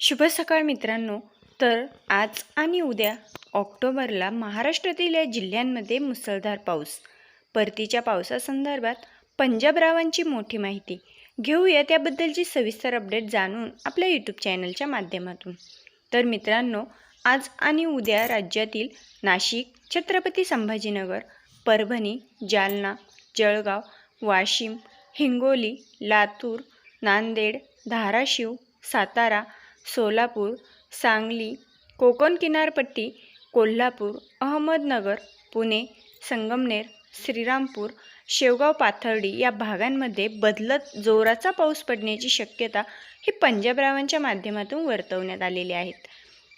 शुभ सकाळ मित्रांनो. तर आज आणि उद्या ऑक्टोबरला महाराष्ट्रातील या जिल्ह्यांमध्ये मुसळधार पाऊस. परतीच्या पावसासंदर्भात पंजाबरावांची मोठी माहिती. घेऊया त्याबद्दलची सविस्तर अपडेट जाणून आपल्या यूट्यूब चॅनलच्या माध्यमातून. तर मित्रांनो आज आणि उद्या राज्यातील नाशिक छत्रपती संभाजीनगर परभणी जालना जळगाव वाशिम हिंगोली लातूर नांदेड धाराशिव सातारा सोलापूर सांगली कोकण किनारपट्टी कोल्हापूर अहमदनगर पुणे संगमनेर श्रीरामपूर शेवगाव पाथर्डी या भागांमध्ये बदलत जोराचा पाऊस पडण्याची शक्यता ही पंजाबरावांच्या माध्यमातून वर्तवण्यात आलेली आहेत.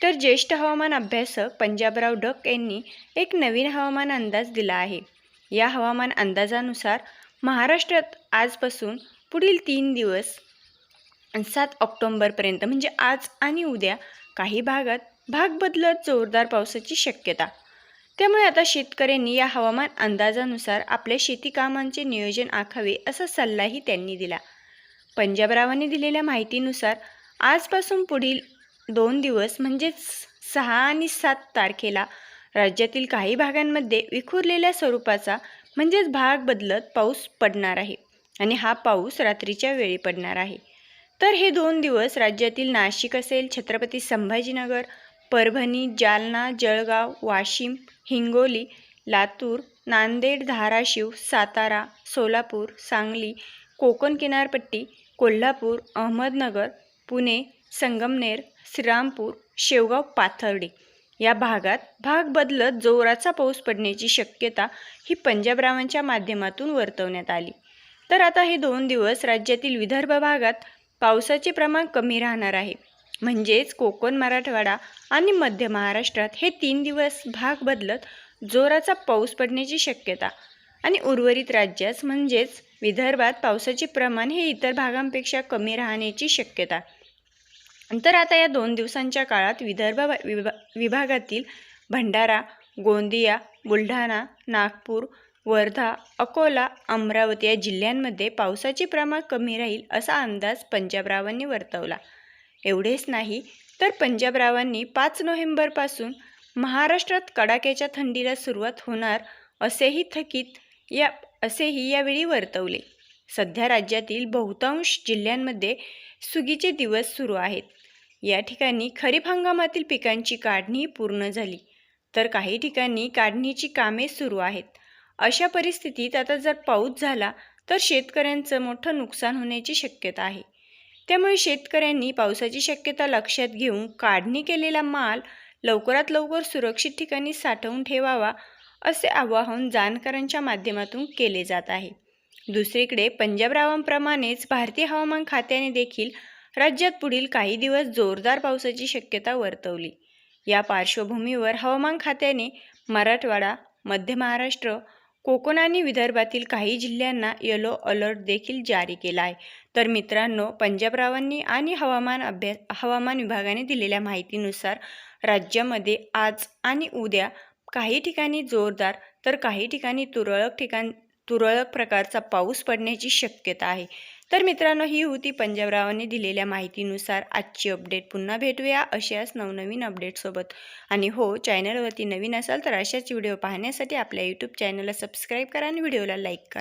तर ज्येष्ठ हवामान अभ्यासक पंजाबराव डक यांनी एक नवीन हवामान अंदाज दिला आहे. या हवामान अंदाजानुसार महाराष्ट्रात आजपासून पुढील तीन दिवस सात ऑक्टोंबरपर्यंत म्हणजे आज आणि उद्या काही भागात भाग बदलत जोरदार पावसाची शक्यता. त्यामुळे आता शेतकऱ्यांनी या हवामान अंदाजानुसार आपल्या शेती कामांचे नियोजन आखावे असा सल्लाही त्यांनी दिला. पंजाबरावांनी दिलेल्या माहितीनुसार आजपासून पुढील दोन दिवस म्हणजेच सहा आणि सात तारखेला राज्यातील काही भागांमध्ये विखुरलेल्या स्वरूपाचा म्हणजेच भाग बदलत पाऊस पडणार आहे. आणि हा पाऊस रात्रीच्या वेळी पडणार आहे. तर हे दोन दिवस राज्यातील नाशिक असेल छत्रपती संभाजीनगर परभणी जालना जळगाव वाशिम हिंगोली लातूर नांदेड धाराशिव सातारा सोलापूर सांगली कोकण किनारपट्टी कोल्हापूर अहमदनगर पुणे संगमनेर श्रीरामपूर शेवगाव पाथर्डी. या भागात भाग बदलत जोराचा पाऊस पडण्याची शक्यता ही पंजाबरावांच्या माध्यमातून वर्तवण्यात आली. तर आता हे दोन दिवस राज्यातील विदर्भ भागात पावसाचे प्रमाण कमी राहणार आहे. म्हणजेच कोकण मराठवाडा आणि मध्य महाराष्ट्रात हे तीन दिवस भाग बदलत जोराचा पाऊस पडण्याची शक्यता आणि उर्वरित राज्यास म्हणजेच विदर्भात पावसाचे प्रमाण हे इतर भागांपेक्षा कमी राहण्याची शक्यता. तर आता या दोन दिवसांच्या काळात विदर्भ विभा विभागातील भंडारा गोंदिया बुलढाणा नागपूर वर्धा अकोला अमरावती या जिल्ह्यांमध्ये पावसाचे प्रमाण कमी राहील असा अंदाज पंजाबरावांनी वर्तवला. एवढेच नाही तर पंजाबरावांनी पाच नोव्हेंबरपासून महाराष्ट्रात कडाक्याच्या थंडीला सुरुवात होणार असेही थकीत या असेही यावेळी वर्तवले. सध्या राज्यातील बहुतांश जिल्ह्यांमध्ये सुगीचे दिवस सुरू आहेत. या ठिकाणी खरीप हंगामातील पिकांची काढणी पूर्ण झाली तर काही ठिकाणी काढणीची कामे सुरू आहेत. अशा परिस्थितीत आता जर पाऊस झाला तर शेतकऱ्यांचं मोठं नुकसान होण्याची शक्यता आहे. त्यामुळे शेतकऱ्यांनी पावसाची शक्यता लक्षात घेऊन काढणी केलेला माल लवकरात लवकर सुरक्षित ठिकाणी साठवून ठेवावा असे आवाहन जाणकारांच्या माध्यमातून केले जात आहे. दुसरीकडे पंजाबरावांप्रमाणेच भारतीय हवामान खात्याने देखील राज्यात पुढील काही दिवस जोरदार पावसाची शक्यता वर्तवली. या पार्श्वभूमीवर हवामान खात्याने मराठवाडा मध्य महाराष्ट्र कोकण आणि विदर्भातील काही जिल्ह्यांना येलो अलर्ट देखील जारी केला आहे. तर मित्रांनो पंजाबरावांनी आणि हवामान अभ्यास हवामान विभागाने दिलेल्या माहितीनुसार राज्यामध्ये आज आणि उद्या काही ठिकाणी जोरदार तर काही ठिकाणी तुरळक ठिकाण तुरळक प्रकारचा पाऊस पडण्याची शक्यता आहे. तर मित्रांनो ही होती पंजाबरावांनी दिलेल्या माहितीनुसार आजची अपडेट पुन्हा भेटूया अशाच नवनवीन अपडेटसोबत आणि हो चॅनलवरती नवीन असाल तर अशाच व्हिडिओ पाहण्यासाठी आपल्या यूट्यूब चॅनलला सबस्क्राईब करा आणि व्हिडिओला लाईक करा.